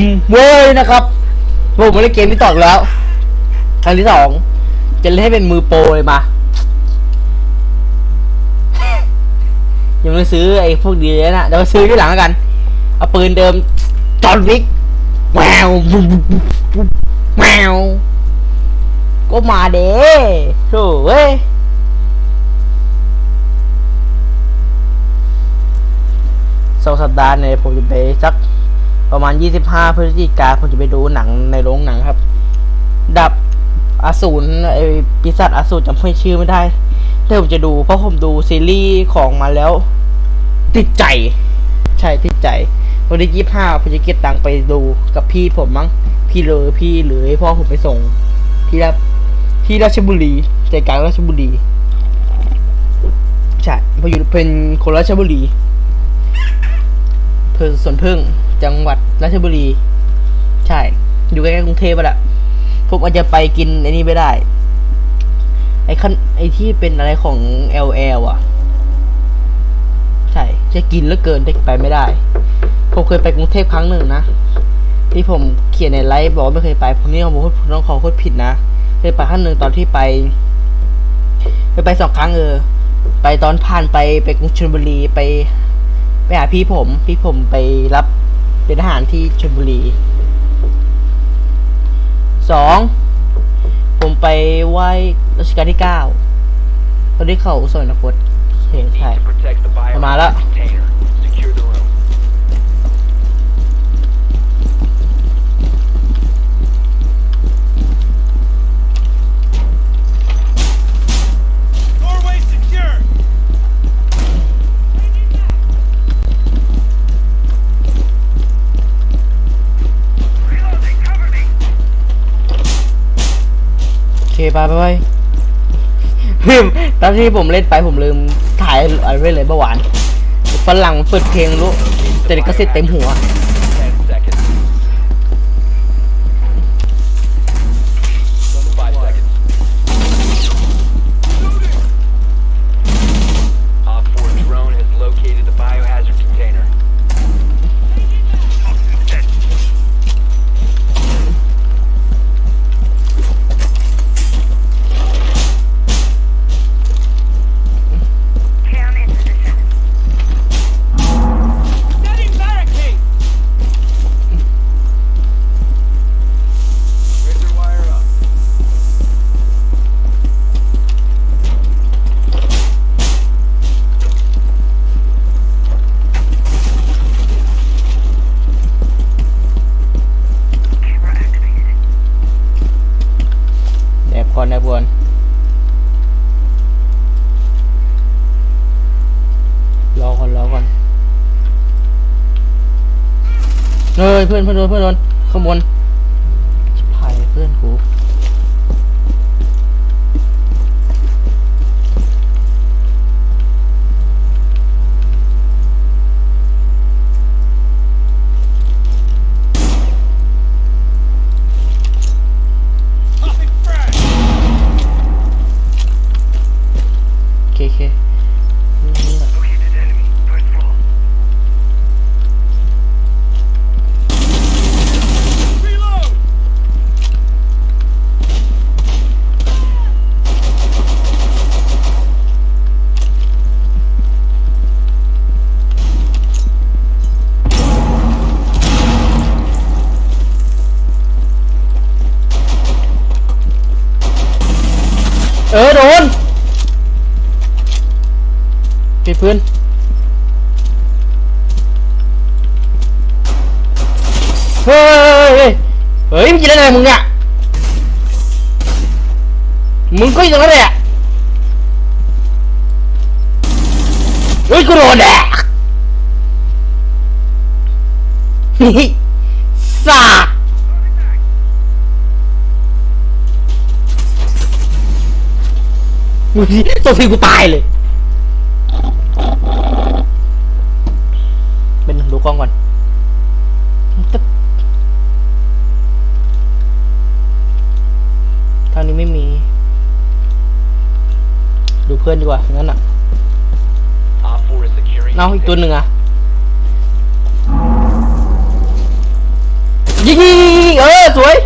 มเว้ยนะครับผมมาเล่นเกมที่ต่อแล้ว ครั้งที่สอง จะเล่นให้เป็นมือโปรเลยมา ยังไม่ซื้อไอ้พวกดีเลยนะเดี๋ยวซื้อที่หลังแล้วกัน เอาปืนเดิมจอนวิกแมวแมวก็มาเด้โถ่เว้ยสองสัปดาห์เนี่ยผมจะไปสัก ประมาณ 25 พฤศจิกาผมจะไปดูหนังในโรงหนังครับ ดับอสูรไอปีศาจอสูรจำไม่ชื่อไม่ได้แต่ผมจะดู เพราะผมดูซีรีส์ของมาแล้ว ติดใจ ใช่ติดใจ วันที่ยี่ห้าผมจะเก็บตังไปดูกับพี่ผมมั้ง พี่เลยพี่หรือพ่อผมไปส่ง ที่ราที่ราชบุรีใจกลางราชบุรีใช่ผมอยู่เป็นคนราชบุรีอำเภอสวนพึ่ง จังหวัดราชบุรี ใช่ อยู่ใกล้ๆกรุงเทพอะแหละผมอาจจะไปกินไอ้นี่ไม่ได้ ไอ้คันไอ้ที่เป็นอะไรของ LL อะ ใช่ จะกินแล้วเกินแต่ไปไม่ได้ ผมเคยไปกรุงเทพครั้งหนึ่งนะ ที่ผมเขียนในไลฟ์บอกว่าไม่เคยไปผมนี่ผมพูดต้องขอโคตรผิดนะเคยไปครั้งหนึ่งตอนที่ไปไปไปสองครั้งเออ ไปตอนผ่านไปไปกรุงชลบุรีไป ไปหาพี่ผม พี่ผมไปรับ เป็นทหารที่ชลบุรีสองผมไปไหว้รัชกาลที่เก้าตอนที่เขาสวรรคตเห็นใช่ to protect the bio มาแล้ว ไปไปไปลืมตอนที่ผมเล่นไปผมลืมถ่ายอะไรไว้เลยเมื่อวานฝรั่งเปิดเพลงรู้แต่ก็เสร็จเต็มหัว เพื่อนเพื่อนโดนเพื่อนโดนข้างบน เฮ้ยมึงจะเล่นอะไรมึงเนี่ยมึงก็อยู่ตรงนั้นแหละเฮ้ยกูโดนแดกนี่สาดมึงตัวทีกูตายเลย เป็นดูกล้องก่อนตึ๊บทางนี้ไม่มี ดู เพื่อนดีกว่างั้นอะเอาอีกตัวหนึ่งอะยิงยิงยิงยิงเออสวย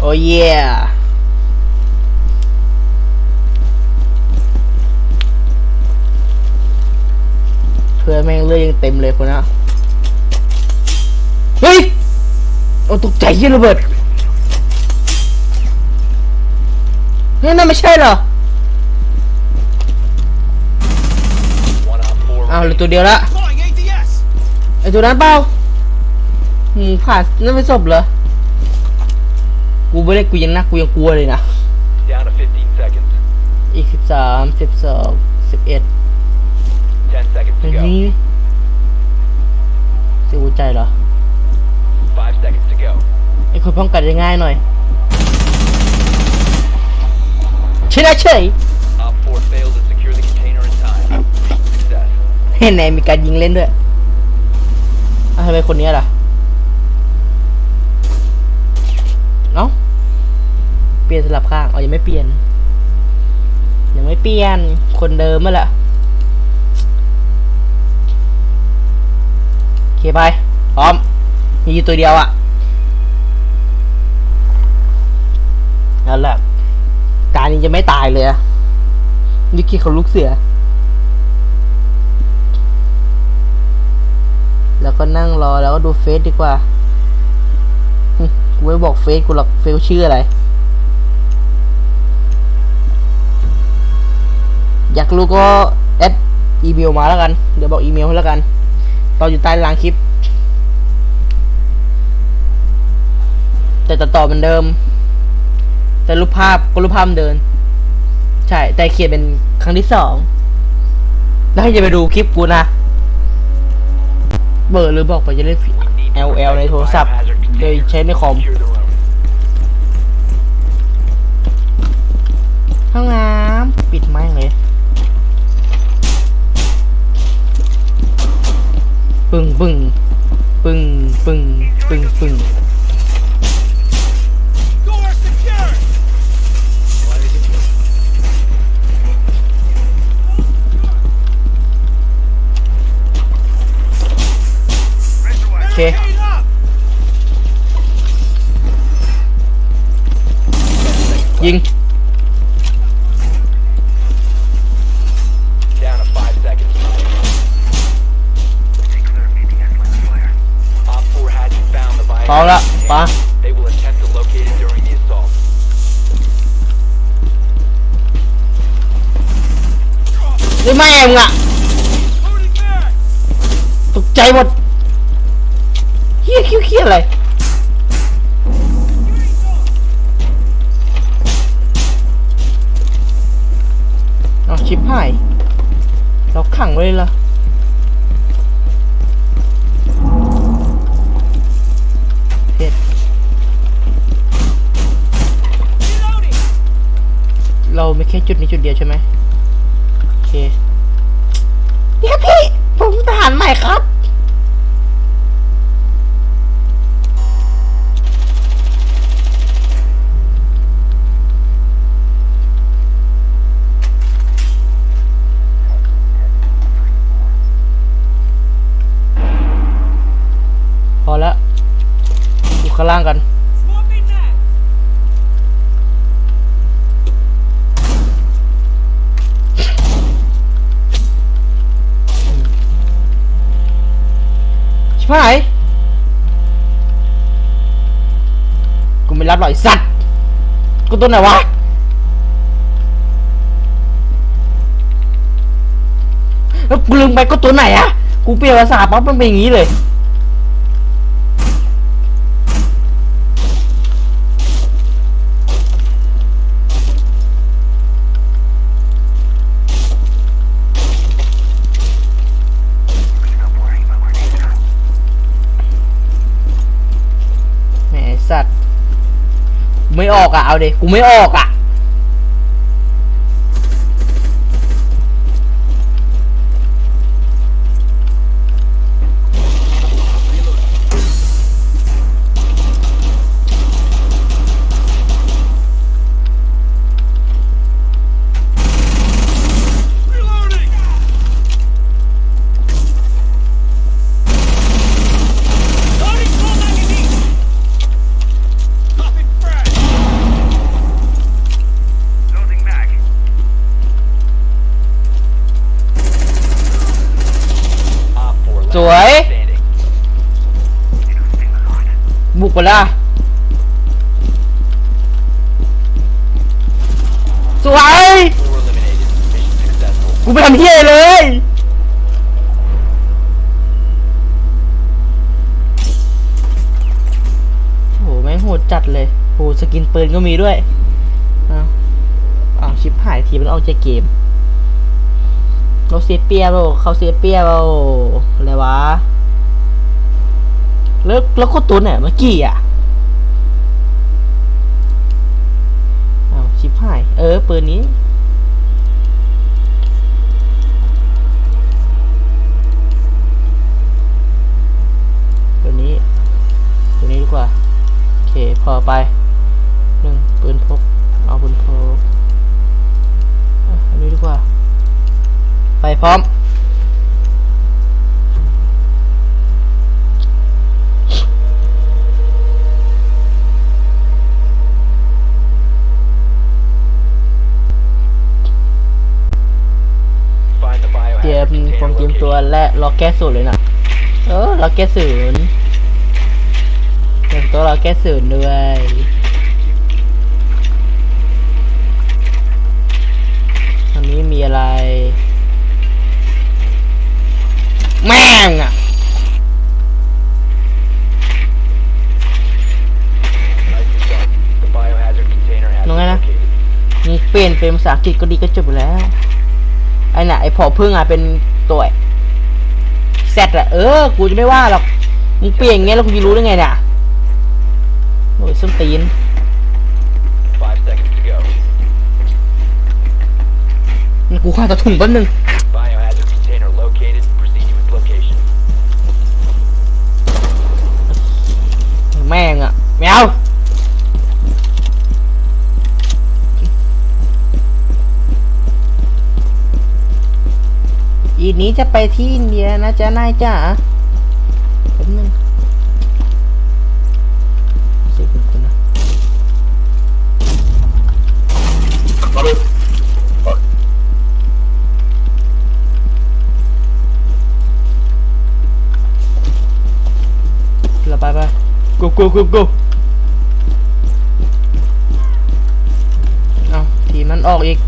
โอ้ยเพื่อนแม่งเลือดยังเต็มเลยคนนะเฮ้ย โอ้ตกใจเหี้ยระเบิด เฮ้ยนั่นไม่ใช่เหรอ One on four อ้าวเหลือตัวเดียวละไอตัวนั้นเปล่าหืมผ่านนั่นไม่ศพเหรอ กูไม่ได้กูยังนักกูยังกลัวเลยนะ อีกสิบสามสิบสองสิบเอ็ดเป็นนี้เสียหัวใจเหรอไอ้คนป้องกันได้ง่ายหน่อย ช่ไหมเฉย Op 4 failed to secure the container in time. Success. เห็นไหนมีการยิงเล่นด้วยอ้าวทำไมคนนี้ล่ะ เอ้า เปลี่ยนสลับข้างอ๋อยังไม่เปลี่ยน ยังไม่เปลี่ยน คนเดิมมาแหละโอเคไปพร้อม มีอยู่ตัวเดียวอะนั่นแหละ การนี้จะไม่ตายเลยอะนิกกี้เขาลุกเสือ แล้วก็นั่งรอแล้วก็ดูเฟซดีกว่า กูไม่บอกเฟซกูหรอกเฟซชื่ออะไร อยากรู้ก็แอดอีเมลมาแล้วกัน เดี๋ยวบอกอีเมลให้แล้วกันเราอยู่ใต้ล่างคลิป แต่ตัดต่อเหมือนเดิม แต่รูปภาพก็รูปภาพเดิน ใช่ แต่เขียนเป็นครั้งที่สองแล้วให้จะไปดูคลิปกูนะ เบอร์หรือบอกไปจะเล่น LL ในโทรศัพท์โดยใช้ในคอมห้องน้ำปิดไม้งเลยปึ้งปึ้งปึ้งปึ้งปึ้งปึ้ง เค Barricade up! ยิง Down to 5 seconds. Op 4 hasn't found the เปล่าละ biohazard ปะ container. They will attempt to locate it during the assault. หรือไม่เองอะ Loading back! ตกใจหมดเฮี้ยคิ้วเฮี้ยอะไร เอาชิปหาย เราขังไว้เลยเหรอเพชร Reloading! เราไม่แค่จุดนี้จุดเดียวใช่ไหมโอเคเดี๋ยวพี่ ผมทหารใหม่ครับ ล่างกันชิบหายกูไม่รับหรอกไอ้สัตว์ กูตัวไหนวะแล้วกูลืมไปก็ตัวไหนอะกูเปลี่ยนภาษาปั๊บมันเป็นอย่างนี้เลย แหมไอ้สัตว์กู ไม่ออกอะเอาดิกูไม่ออกอะ บุกไปละสวยกูไม่ทำเฮียเลยโหแม่งโหดจัดเลยโหสกินปืนก็มีด้วยอ้าวอ้าวชิปหายทีมันออกจากเกมเราเสียเปรียบเปล่าเขาเสียเปรียบเปล่าอะไรวะ แล้วแล้วก็ตัวไหนเมื่อกี้อะอ้าวชิปหาย เออปืนนี้ ตัวนี้ ตัวนี้ดีกว่า โอเค พอไปหนึ่งปืนพก เอาปืนพกอันนี้ดีกว่า ไปพร้อม Find the เตรีย ม biohazard ผม container เตรียมตัว location. และล็อกแก้สูตรเลยนะเออล็อกแก้ศูนย์เตรียมตัวล็อกแก้ศูนย์ด้วยอันนี้มีอะไร แม่งอะ Nicely done. The biohazard container has Nó been nghe nè. located. มึงเปลี่ยนเป็นภาษาอังกฤษก็ดีก็จบอยู่แล้วไอ้ น่ะไอ้พอพึ่งอะเป็นตัวแซดอะเออ กูจะไม่ว่าหรอก มึงเปลี่ยนอย่างเงี้ยแล้วกูจะรู้ได้ไงเนี่ยโอ้ยส้นตีน Five seconds to go. กูฆ่าตะถุงแป๊บนึง จะไปที่อินเดียนะจ๊ะนายจ๋าแป๊บนึงเสียงคุณคุณนะเราไปไป go go go go เอาทีมมันออกอีก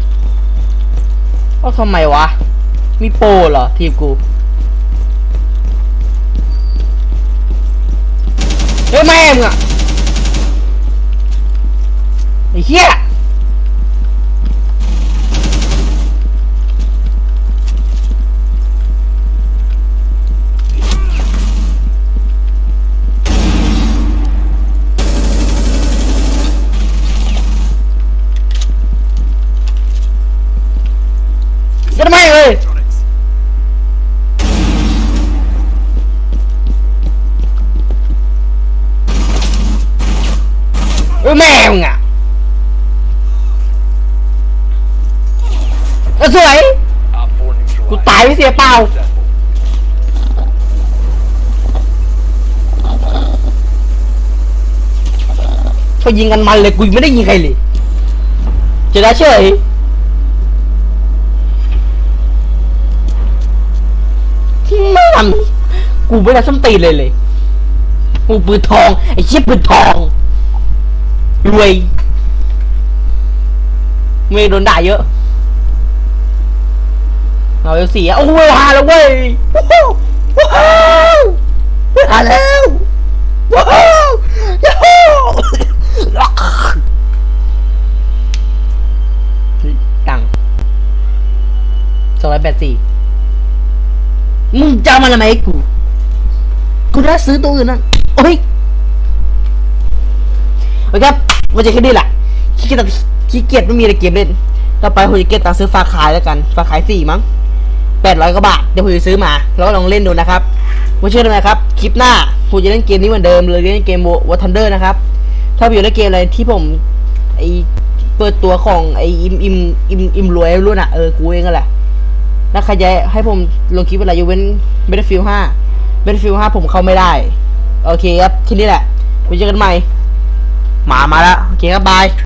เอ้าทำไมวะ มีโปรเหรอ ทีมกู เฮ้ยแม่มึงอะไอ้เหี้ยยัดแม่งเลย เอ้ยแม่มึงอะเออสวย Op 4 neutralized. กู ตายไม่เสียเปล่าเขายิงกันมันเลยกูยไม่ได้ยิงใครเลยจะได้เฉยไม่ทำกูไม่ได้ส้มตีเลยเลยกูปืนทองไอ้เชี่ยปืนทองรวยไม่โดนด่าเยอะ เอาเอลสี่อะโอ้ยหหาแล้วเว้ยว้าวว้าวหาแล้วว้าวยูฮูตังสองร้อยแปดสี่มึงจะมาทำไมกูกูได้ซื้อตัวอื่นนั่นโอ้ยโอเคครับวันจะแค่นี้แหละขี้เกียจขี้เกียจไม่มีอะไรเกมเล่นต่อไปผมจะเก็บตังค์ซื้อฝาขายแล้วกันฝาขายสี่มั้ง แปดร้อยกว่าบาทเดี๋ยวผมจะซื้อมา แล้วก็ลองเล่นดูนะครับไม่เชื่อได้ไหมครับ คลิปหน้าผมจะเล่นเกมนี้เหมือนเดิมเลยเล่นเกมวอทันเดอร์นะครับ ถ้าอยู่ในเกมอะไรที่ผมไอเปิดตัวของไออิมอิมอิมอิมรวยรุ่นอะเออกูเองก็แหละถ้าใครจะให้ผมลงคลิปอะไรยกเว้น Battlefield 5 Battlefield 5ผมเข้าไม่ได้ โอเคครับที่นี่แหละไว้เจอกันใหม่ หมามาแล้ว โอเคครับบาย